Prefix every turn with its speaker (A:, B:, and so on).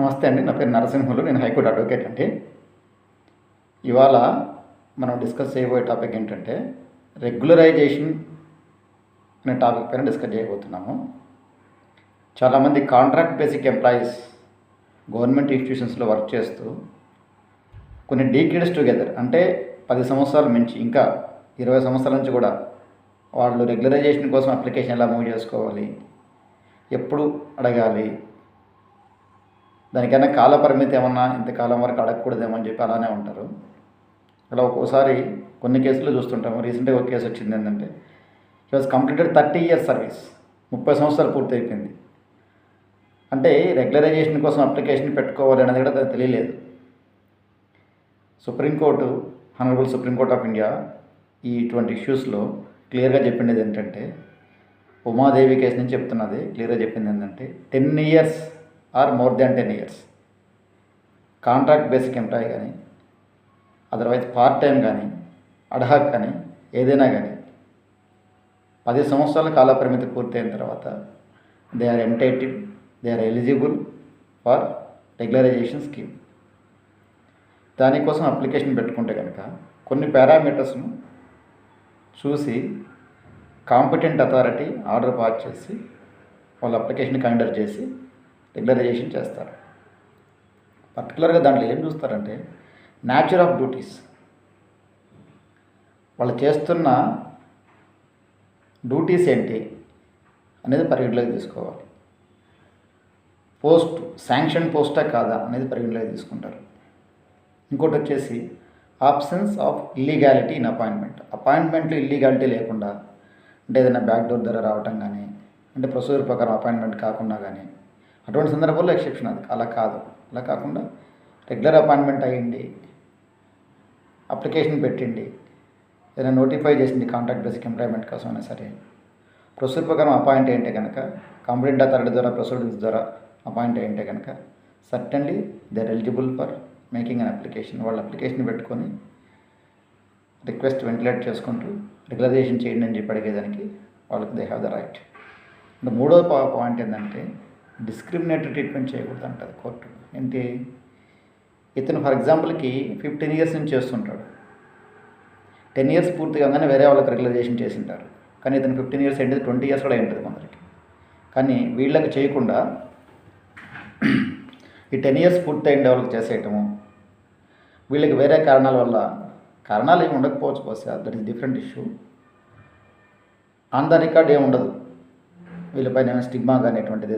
A: నమస్తే అండి నా పేరు నరసింహులు నేను హైకోర్టు అడ్వకేట్ అండి. ఇవాళ మనం డిస్కస్ చేయబోయే టాపిక్ ఏంటంటే రెగ్యులరైజేషన్ అనే టాపిక్ పైన డిస్కస్ చేయబోతున్నాము. చాలామంది కాంట్రాక్ట్ బేసిక్ ఎంప్లాయీస్ గవర్నమెంట్ ఇన్స్టిట్యూషన్స్లో వర్క్ చేస్తూ కొన్ని డీకేడ్స్ టుగెదర్ అంటే పది సంవత్సరాల మించి ఇంకా ఇరవై సంవత్సరాల నుంచి కూడా వాళ్ళు రెగ్యులరైజేషన్ కోసం అప్లికేషన్ ఎలా మూవ్ చేసుకోవాలి ఎప్పుడు అడగాలి దానికైనా కాల పరిమితి ఏమన్నా ఇంతకాలం వరకు అడగకూడదేమో అని చెప్పి అలానే ఉంటారు. అలా ఒక్కోసారి కొన్ని కేసులు చూస్తుంటాము. రీసెంట్గా ఒక కేసు వచ్చింది ఏంటంటే he was completed thirty years service ముప్పై సంవత్సరాలు పూర్తి అయిపోయింది అంటే రెగ్యులరైజేషన్ కోసం అప్లికేషన్ పెట్టుకోవాలి అనేది కూడా తెలియలేదు. Supreme court honourable supreme court of India ఈ ఇటువంటి ఇష్యూస్లో క్లియర్గా చెప్పిండేది ఏంటంటే ఉమాదేవి కేసు నుంచి చెప్తున్నది క్లియర్గా చెప్పింది ఏంటంటే ten years or more than ten years. Contract basic employee కానీ అదర్వైజ్ పార్ట్ టైం కానీ అడ్హాక్ కానీ ఏదైనా కానీ పది సంవత్సరాల కాలపరిమితి పూర్తయిన తర్వాత they are entitle they are eligible for regularisation scheme. దానికోసం అప్లికేషన్ పెట్టుకుంటే కనుక కొన్ని పారామీటర్స్ను చూసి కాంపిటెంట్ అథారిటీ ఆర్డర్ పాస్ చేసి వాళ్ళ అప్లికేషన్ కండర్ చేసి రెగ్యులరైజేషన్ చేస్తారు. పర్టికులర్గా దాంట్లో ఏం చూస్తారంటే న్యాచురల్ ఆఫ్ డ్యూటీస్. వాళ్ళు చేస్తున్న డ్యూటీస్ ఏంటి అనేది పరిగణలోకి తీసుకోవాలి. పోస్ట్ శాంక్షన్ పోస్టా కాదా అనేది పరిగణలోకి తీసుకుంటారు. ఇంకోటి వచ్చేసి options of illegality in appointment. అపాయింట్మెంట్లో illegality లేకుండా అంటే ఏదైనా బ్యాక్ డోర్ ద్వారా రావటం కానీ అంటే ప్రొసీజర్ ప్రకారం అపాయింట్మెంట్ కాకుండా కానీ అటువంటి సందర్భంలో ఎక్సెప్షన్ అది. అలా కాదు. అలా కాకుండా రెగ్యులర్ అపాయింట్మెంట్ అయ్యండి. అప్లికేషన్ పెట్టండి. ఏదైనా నోటిఫై చేసింది కాంట్రాక్ట్ బేసిక్ ఎంప్లాయ్మెంట్ కోసం అయినా సరే. ప్రొసీజర్ ప్రకారం అపాయింట్ అయ్యింటే కనుక కంప్లైంట్ అథారిటీ ద్వారా ప్రొసీడింగ్స్ ద్వారా అపాయింట్ అయ్యింటే కనుక certainly they are eligible for making an application వాళ్ళు అప్లికేషన్ పెట్టుకొని రిక్వెస్ట్ వెంటిలేట్ చేసుకుంటూ రెగ్యులరైజేషన్ చేయండి అని చెప్పి అడిగేదానికి వాళ్ళకి దే హ్యావ్ ద రైట్ ఇంకా మూడో పాయింట్ ఏంటంటే డిస్క్రిమినేటరీ ట్రీట్మెంట్ చేయకూడదు అంటారు కోర్టు. ఏంటి? ఇతను ఫర్ ఎగ్జాంపుల్కి ఫిఫ్టీన్ ఇయర్స్ నుంచి చేస్తుంటాడు. టెన్ ఇయర్స్ పూర్తి కాగానే వేరే వాళ్ళకి రెగ్యులరైజేషన్ చేసింటారు. కానీ ఇతను ఫిఫ్టీన్ ఇయర్స్ ఏంటి ట్వంటీ ఇయర్స్ కూడా ఉంటుంది కొందరికి. కానీ వీళ్ళకి చేయకుండా ఈ టెన్ ఇయర్స్ పూర్తి వాళ్ళకి చేసేయటము వీళ్ళకి వేరే కారణాల వల్ల కారణాలు ఏమి ఉండకపోవచ్చు బహుశా that is different issue. On the record ఏమి ఉండదు. వీళ్ళపైన స్టిగ్మా కానీ ఎటువంటిది